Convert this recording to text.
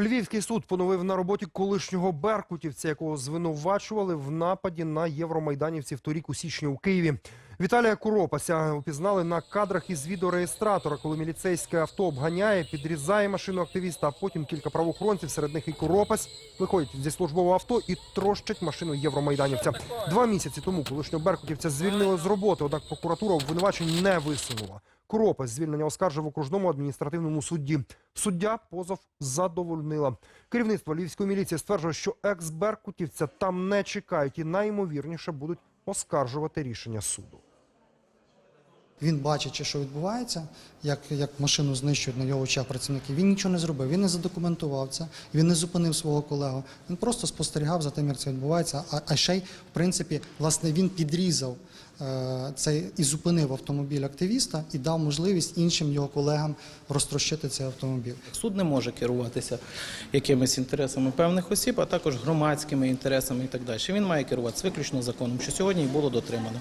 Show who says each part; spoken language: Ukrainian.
Speaker 1: Львівський суд поновив на роботі колишнього беркутівця, якого звинувачували в нападі на євромайданівців торік у січні у Києві. Віталія Куропася упізнали на кадрах із відеореєстратора, коли міліцейське авто обганяє, підрізає машину активіста, а потім кілька правоохоронців, серед них і Куропась, виходять зі службового авто і трощать машину євромайданівця. Два місяці тому колишнього беркутівця звільнили з роботи, однак прокуратура обвинувачень не висунула. Куропась звільнення оскаржив в окружному адміністративному судді. Суддя позов задовольнила. Керівництво львівської міліції стверджує, що екс-беркутівця там не чекають і найімовірніше будуть оскаржувати рішення суду.
Speaker 2: Він бачачи, що відбувається, як, як машину знищують на його очах працівники. Він нічого не зробив. Він не задокументував це, він не зупинив свого колегу. Він просто спостерігав за тим, як це відбувається. А, а ще й, в принципі, власне, він підрізав е, цей і зупинив автомобіль активіста і дав можливість іншим його колегам розтрощити цей автомобіль.
Speaker 3: Суд не може керуватися якимись інтересами певних осіб, а також громадськими інтересами і так далі. Він має керуватися виключно законом, що сьогодні і було дотримано.